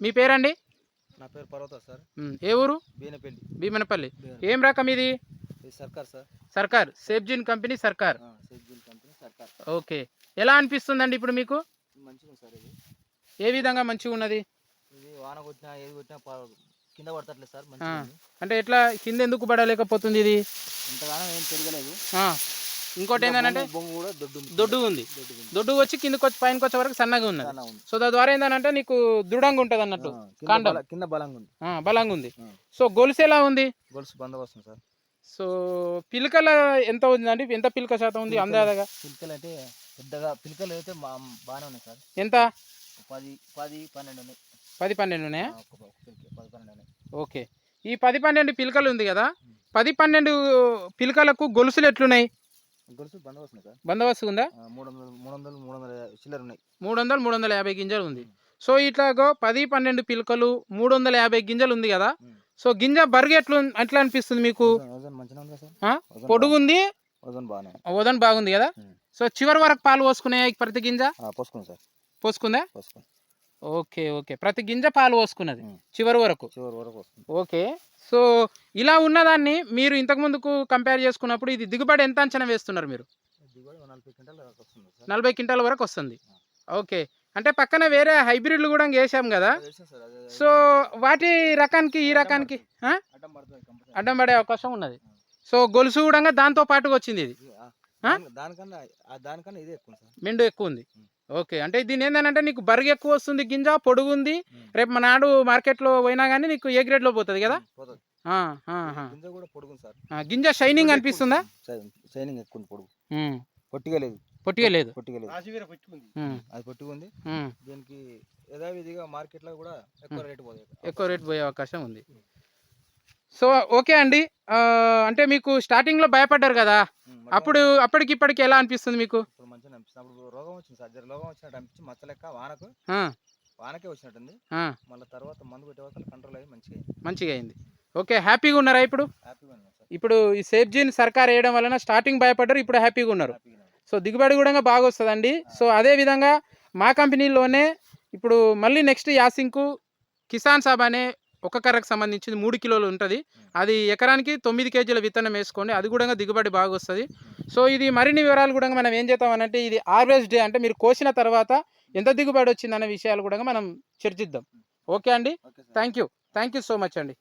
మీ పేరండి? నా పేరు పర్వత సార్. ఏ ఊరు? భీమనపల్లి బీనపల్లి. ఏం రకం ఇది? సర్కార్ సార్. సర్కార్. సేఫ్జిన్ కంపెనీ సర్కార్. కంపెనీ సర్కార్ ఓకే. ఎలా అనిపిస్తుందండి ఇప్పుడు మీకు? మంచిగా సార్ ఇది. ఏ విధంగా మంచిగా ఉన్నది ఇది వాన కొట్టినా ఏది కొట్టినా కింద పడతట్లేదు సార్ అంటే ఎట్లా కింద ఎందుకు పడలేకపోతుంది ఇది? ఇంతగానో ఏం పెరగలేదు. ఆ, ఇంకోటి ఏంటంటే దొడ్డు ఉంది. దొడ్డు వచ్చి కిందకి వచ్చి పైనకి వచ్చే వరకు సన్నగా ఉన్నది. సో దాని ద్వారా ఏంటంటే నీకు దృఢంగా ఉంటుంది అన్నట్టు. కాండం. కింద బలంగా ఉంది. బలంగా ఉంది. సో గొలుసు ఎలా ఉంది? గొలుసు బందోబస్తు సార్. సో పిలకల ఎంత ఉందండి? ఎంత పిలక శాతం ఉంది అందాదగా పిలకలు అయితే పెద్దగా పిలకలు అయితే బాగానే ఉన్నాయి సార్. ఎంత? పది పది పన్నెండు ఉన్నాయి. పది పన్నెండు ఉన్నాయి? ఓకే. ఈ పది పన్నెండు పిలకలు ఉంది కదా? పది పన్నెండు పిలకలకు గొలుసులు ఎట్లున్నాయి? గొలుసు బందోబస్తు ఉందా? మూడు వందలు మూడు వందలు మూడు వందల చిల్లర ఉన్నాయి మూడు వందలు మూడు వందల యాభై గింజలు ఉంది. సో ఇట్లాగో పది పన్నెండు పిలకలు మూడు వందల యాభై గింజలు ఉంది కదా. సో గింజ బరుగు ఎట్లు ఎట్లా అనిపిస్తుంది మీకు? పొడుగు ఉంది. వదన్ బాగుంది కదా. సో చివరి వరకు పాలు పోసుకునే ప్రతి గింజ? పోసుకుందా? పోసుకోండి ఓకే ఓకే. ప్రతి గింజ పాలు పోసుకున్నది. చివరి వరకు. చివరి వరకు వస్తుంది ఓకే. సో ఇలా ఉన్నదాన్ని మీరు ఇంతకు ముందుకు కంపేర్ చేసుకున్నప్పుడు ఇది దిగుబడి ఎంత అంచనా వేస్తున్నారు మీరు? నలభై క్వింటాల వరకు వస్తుంది. ఓకే. అంటే పక్కన వేరే హైబ్రిడ్లు కూడా వేసాం కదా. సో వాటి రకానికి ఈ రకానికి? అడ్డం పడే అవకాశం ఉన్నది. సో గొలుసు కూడా దాంతో పాటుగా వచ్చింది ఇది. దానికన్నా దానికన్నా ఇదే ఎక్కువ మెండు ఎక్కువ ఉంది. ఓకే. అంటే దీని ఏంటంటే నీకు బరుగు ఎక్కువ వస్తుంది గింజ పొడుగు ఉంది. రేపు మా నాడు మార్కెట్లో పోయినా కానీ నీకు ఏ గ్రేడ్లో పోతుంది కదా? ఉమ్, పోతుంది. ఆ, ఆ, ఆ. గింజ కూడా పొడుగుంది సార్. ఆ, గింజ షైనింగ్ అనిపిస్తుందా? షైనింగ్- ఎక్కువ ఉంది పొడుగు. పొట్టిగా లేదు. పొట్టిగా లేదు. పొట్టిగా లేదు. ఉమ్, అది పొట్టిగా ఉంది. ఉమ్. దీనికి యథావిధిగా మార్కెట్లో కూడా ఎక్కువ రేటు పోతుంది ఎక్కువ రేట్ పోయే అవకాశం ఉంది. సో ఓకే అండి. అంటే మీకు స్టార్టింగ్లో భయపడ్డారు కదా? అప్పుడు అప్పటికి ఇప్పటికి ఎలా అనిపిస్తుంది మీకు? మంచిగా అనిపిస్తుంది. రోగం వచ్చింది సార్. జర రోగం వచ్చినట్టు అనిపించి మచ్చ లెక్క వానకు వానకే వచ్చినట్టుంది. ఆ, మళ్ళీ తర్వాత మందు కొట్టే వరకు కంట్రోల్ అయ్యి మంచిగా మంచిగా అయింది. ఓకే హ్యాపీగా ఉన్నారా ఇప్పుడు? ఇప్పుడు ఈ సేఫ్జీన్ సర్కార్ వేయడం వలన స్టార్టింగ్ భయపడ్డారు ఇప్పుడు హ్యాపీగా ఉన్నారు. సో దిగుబడి కూడా బాగా వస్తుందండి. సో అదే విధంగా మా కంపెనీలోనే ఇప్పుడు మళ్ళీ నెక్స్ట్ యాసింకు కిసాన్ సాబ్ అనే ఒక కర్రకు సంబంధించింది మూడు కిలోలు ఉంటుంది. అది ఎకరానికి తొమ్మిది కేజీల విత్తనం వేసుకోండి. అది కూడా దిగుబడి బాగా వస్తుంది. సో ఇది మరిన్ని వివరాలు కూడా మనం ఏం చేద్దామనంటే ఇది హార్వెస్ట్ డే అంటే మీరు కోసిన తర్వాత ఎంత దిగుబడి వచ్చిందనే విషయాలు కూడా మనం చర్చిద్దాం. ఓకే అండి? Thank you thank you so much అండి.